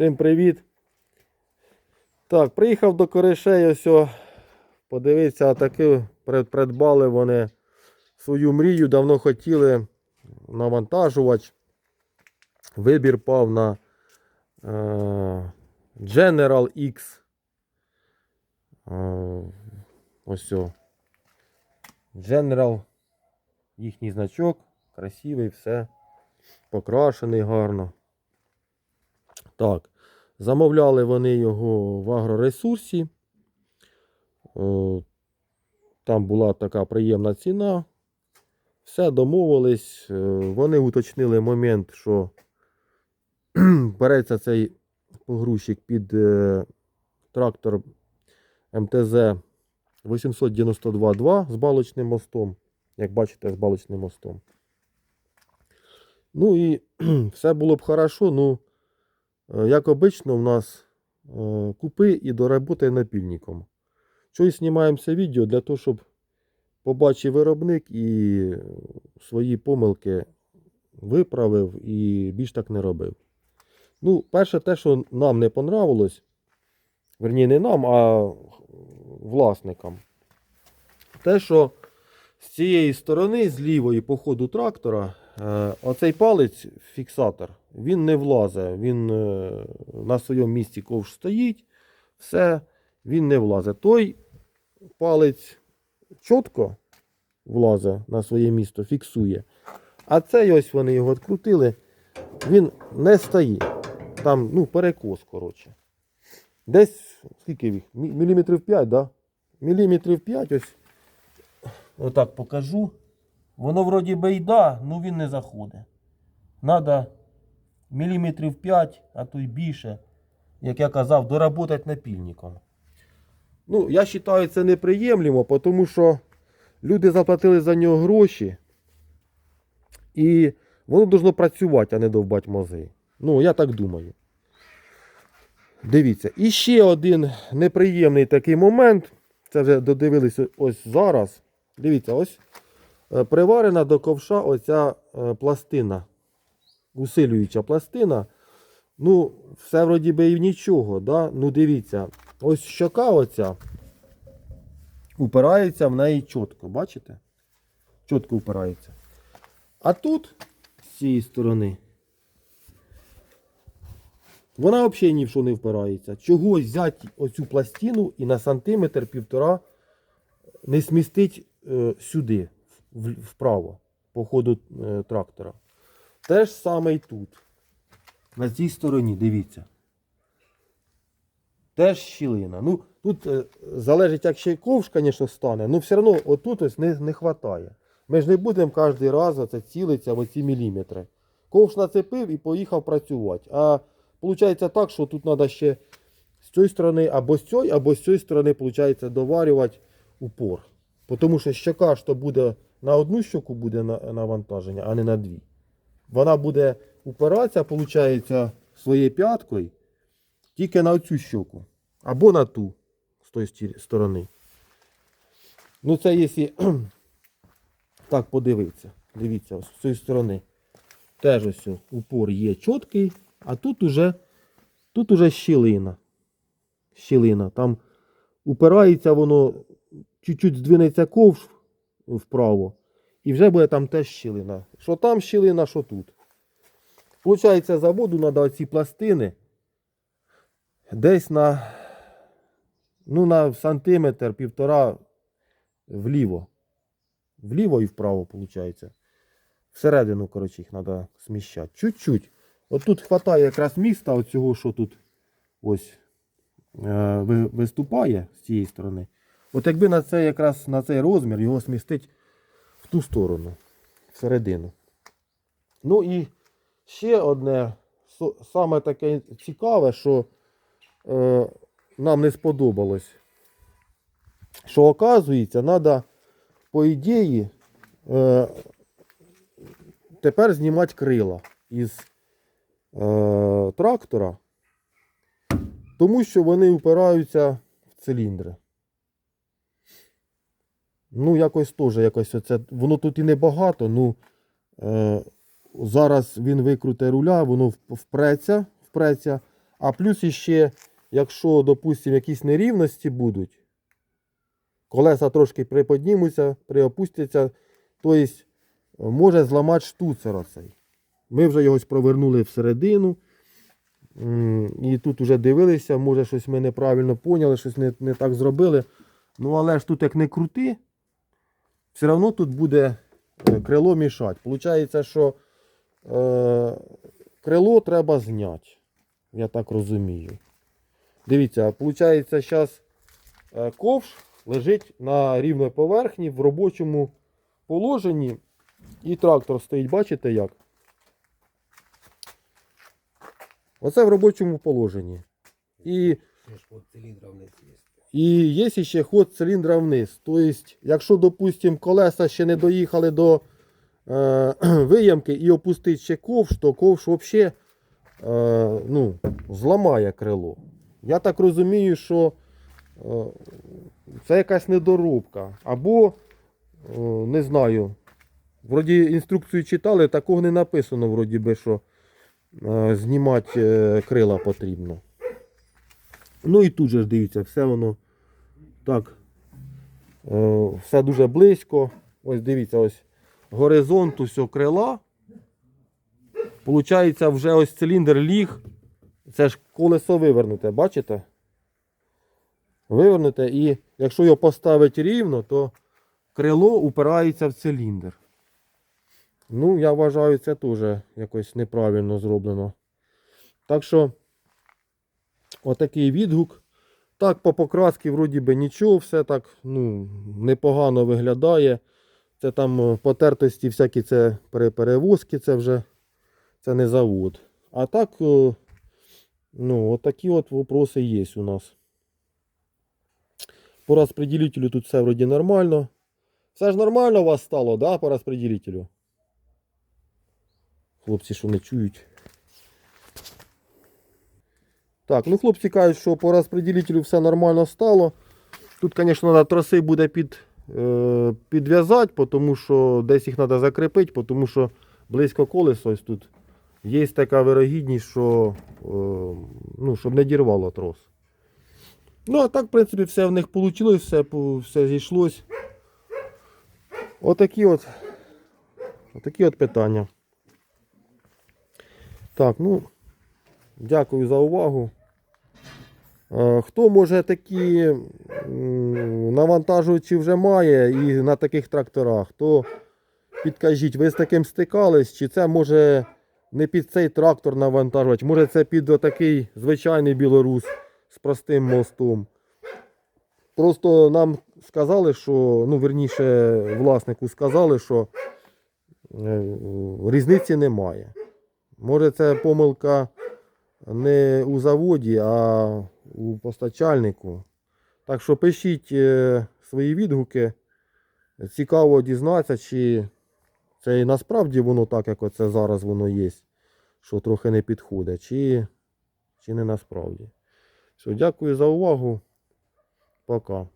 Всім привіт. Так, приїхав до коришей, ось о, подивитися, таки придбали вони свою мрію, давно хотіли навантажувач. Вибір пав на е, General X. Е, ось о. General, їхній значок, красивий, все. Покрашений гарно. Так, замовляли вони його в агроресурсі. Там була така приємна ціна. Все домовились. Е, Вони уточнили момент, що береться цей погрузчик під е, трактор МТЗ 892.2 з балочним мостом. Як бачите, з балочним мостом. Ну і все було б хорошо, ну, як обично, в нас е, купи і доработай напільником. Чогось знімаємо це відео для того, щоб побачив виробник і свої помилки виправив і більш так не робив. Ну, перше, те, що нам не понравилось, верні, не нам, а власникам. Те, що з цієї сторони, з лівої по ходу трактора, е, оцей палець, фіксатор, він не влазить. Він е, на своєму місці ковш стоїть, все, він не влазить. Той палець чітко влазить на своє місто, фіксує. А цей ось вони його відкрутили, він не стає. Там, ну, перекос, коротше. Десь, скільки їх? Міліметрів 5, да? Міліметрів 5 ось. Отак покажу. Воно вроді би й да, ну він не заходить. Надо міліметрів 5, а то й більше, як я казав, доработати напільником. Ну, я вважаю, це неприємлемо, тому що люди заплатили за нього гроші. І воно должно працювати, а не довбати мози. Ну, я так думаю. Дивіться, і ще один неприємний такий момент. Це вже додивилися ось зараз. Дивіться, ось е, приварена до ковша оця е, пластина. Усилююча пластина. Ну, все вроді би і нічого. Да? Ну, дивіться, ось щока оця упирається в неї чітко. Бачите? Чітко упирається. А тут, з цієї сторони, вона взагалі ні в що не впирається. Чогось взяти оцю пластину і на сантиметр півтора не смістить е, сюди, в- вправо, по ходу е, трактора. Те ж саме і тут. На цій стороні, дивіться. Теж щілина. Ну, тут е, залежить, як ще й ковш, звісно, стане, але все одно отут ось не, не вистачає. Ми ж не будемо кожен раз оце цілитися в оці міліметри. Ковш нацепив і поїхав працювати. А виходить так, що тут треба ще з цієї сторони або з цієї, або з цієї сторони, виходить, доварювати упор. Тому що щока то буде на одну щоку буде навантаження, а не на дві. Вона буде упиратися, виходить, своєю п'яткою тільки на цю щоку. Або на ту з тої сторони. Ну, це якщо так подивитися. Дивіться, з цієї сторони. Теж ось упор є чіткий, а тут уже, тут уже щілина. Щілина. Там упирається воно, чуть-чуть здвинеться ковш вправо. І вже буде там теж щілина. Що там щілина, що тут. Получається, заводу треба ці пластини десь на, ну, на сантиметр, півтора вліво. Вліво і вправо, виходить. Всередину, коротше, їх треба сміщати. Чуть-чуть. От тут вистачає якраз міста, оцього, що тут ось е, виступає з цієї сторони. От якби на цей якраз на цей розмір його смістить в ту сторону, всередину. Ну і ще одне, саме таке цікаве, що е, нам не сподобалось. Що оказується, треба, по ідеї, е, тепер знімати крила із е, трактора, тому що вони впираються в циліндри. Ну, якось теж якось оце. Воно тут і небагато, ну е, зараз він викруте руля, воно впреться, впреться, А плюс іще, якщо, допустимо, якісь нерівності будуть, колеса трошки приподнімуться, приопустяться, тобто може зламати штуцер оцей. Ми вже його провернули всередину. І тут вже дивилися, може щось ми неправильно поняли, щось не, не так зробили. Ну, але ж тут як не крути, все одно тут буде е, крило мішати. Получається, що е, крило треба зняти. Я так розумію. Дивіться, виходить, зараз ковш лежить на рівній поверхні в робочому положенні. І трактор стоїть, бачите як? Оце в робочому положенні. І, І є ще ход циліндра вниз. Тобто, якщо, допустимо, колеса ще не доїхали до е, виямки і опустити ще ковш, то ковш взагалі е, ну, зламає крило. Я так розумію, що е, це якась недоробка. Або, е, не знаю, вроді інструкцію читали, такого не написано, вроді би, що е, знімати е, крила потрібно. Ну і тут же ж дивіться, все воно так. е, Все дуже близько. Ось дивіться, ось горизонт усього крила. Получається, вже ось циліндр ліг. Це ж колесо вивернуте, бачите? Вивернуте, і якщо його поставити рівно, то крило упирається в циліндр. Ну, я вважаю, це теж якось неправильно зроблено. Так що, отакий відгук. Так, по покрасці вроді би нічого, все так ну, непогано виглядає. Це там е, потертості всякі це пере- перевозки, це вже це не завод. А так, е, ну, от такі от вопроси є у нас. По розпределителю тут все вроді нормально. Все ж нормально у вас стало, да, по розпределителю? Хлопці, що не чують. Так, ну хлопці кажуть, що по розпределителю все нормально стало. Тут, звісно, треба троси буде під, е, підв'язати, тому що десь їх треба закріпити, тому що близько колеса ось тут. Є така вирогідність, що е, ну, щоб не дірвало трос. Ну, а так, в принципі, все в них вийшло, все, все зійшлось. Отакі от, отакі от питання. Так, ну, дякую за увагу. Е, Хто може такі навантажувачі вже має і на таких тракторах, то підкажіть, ви з таким стикались, чи це може не під цей трактор навантажувач, може це під отакий звичайний білорус з простим мостом. Просто нам сказали, що, ну, верніше, власнику сказали, що е, різниці немає. Може, це помилка не у заводі, а у постачальнику. Так що пишіть е, свої відгуки. Цікаво дізнатися, чи це і насправді воно так, як оце зараз воно є, що трохи не підходить, чи, чи не насправді. Все, дякую за увагу. Пока.